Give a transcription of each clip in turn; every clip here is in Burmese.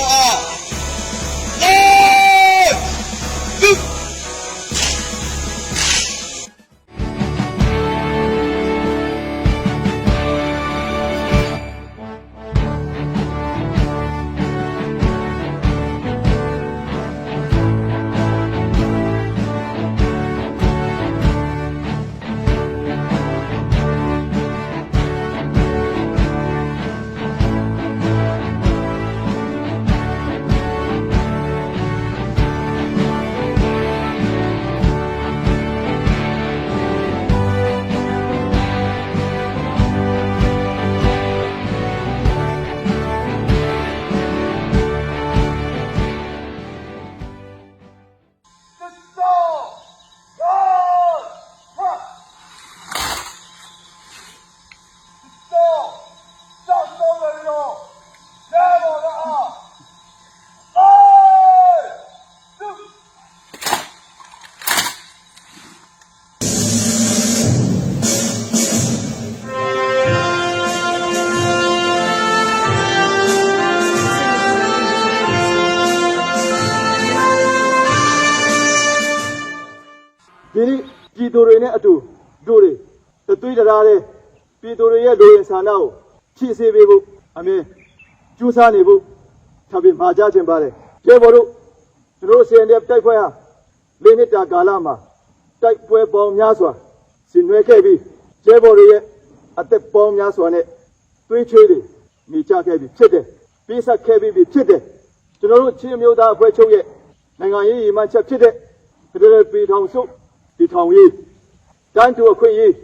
လာတော့ ဒီနေ့ပြည်သူတွေနဲ့အတူတို့တွေတသွေးတရားတဲ့ပြည်သူတွေရဲ့လူရင်ဆန္ဒကိုဖြည့်ဆည်းပေးဖို့အမြင်ကြိုးစားနေဖို့ထပ်ပြီးမှာကြားခြင်းပါတယ်ကျေဘော်တို့ကျွန်တော်တို့စီရင်တဲ့တိုက်ပွဲဟာလေးနှစ်တာကာလမှာတိုက်ပွဲပေါင်းများစွာဆင်နွှဲခဲ့ပြီးကျေဘော်တွေရဲ့အသက်ပေါင်းများစွာနဲ့သွေးချွေးတွေနေကြခဲ့ပြီးဖြစ်တယ်ပေးဆက်ခဲ့ပြီးဖြစ်တယ်ကျွန်တော်တို့ချင်းမျိုးသားအဖွဲ့ချုပ်ရဲ့နိုင်ငံရေးရည်မှန်းချက်ဖြစ်တဲ့ဖဒရယ်ပြည်ထောင်စု ဒီထောင်ရေးတန်းတူအခွင့်အရေး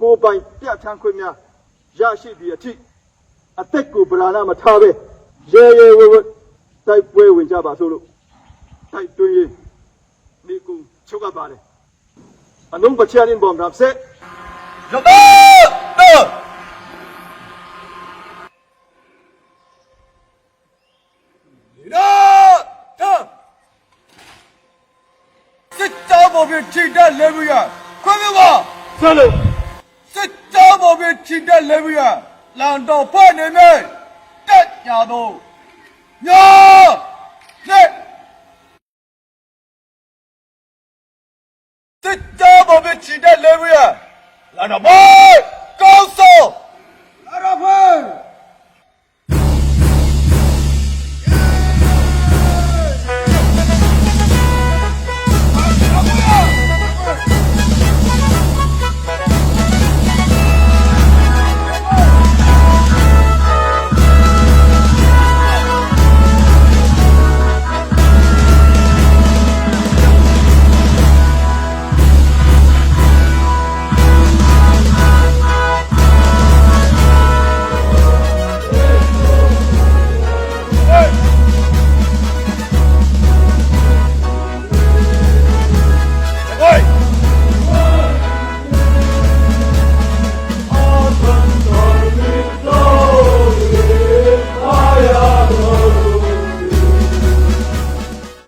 ကိုယ်ပိုင်ပြဋ္ဌာန်းခွင့်များရရှိသည့်အထိအသက်ကိုဗราဏမထားပဲရဲရဲဝဲဝဲတိုက်ပွဲဝင်ကြပါစို့လို့တိုက်တွင်းရေးမိကုချုပ်ကပ်ပါတယ်အလုံးပချရင်ဘုံရပ်ဆက်ရောက်တော့တော့ရောတော့စစ်ကြော ပေါ်ပြီးထိတက်လဲပြီးရခွင့်မပါဆက်လို့စစ်ကြောပေါ်ပြီးထိတက်လဲပြီးရလန်တော်ဖွဲ့နေမယ်တက်ညာတော့ညောလက်စစ်ကြောပေါ်ပြီးထိတက်လဲပြီးရလန်တော်ဘော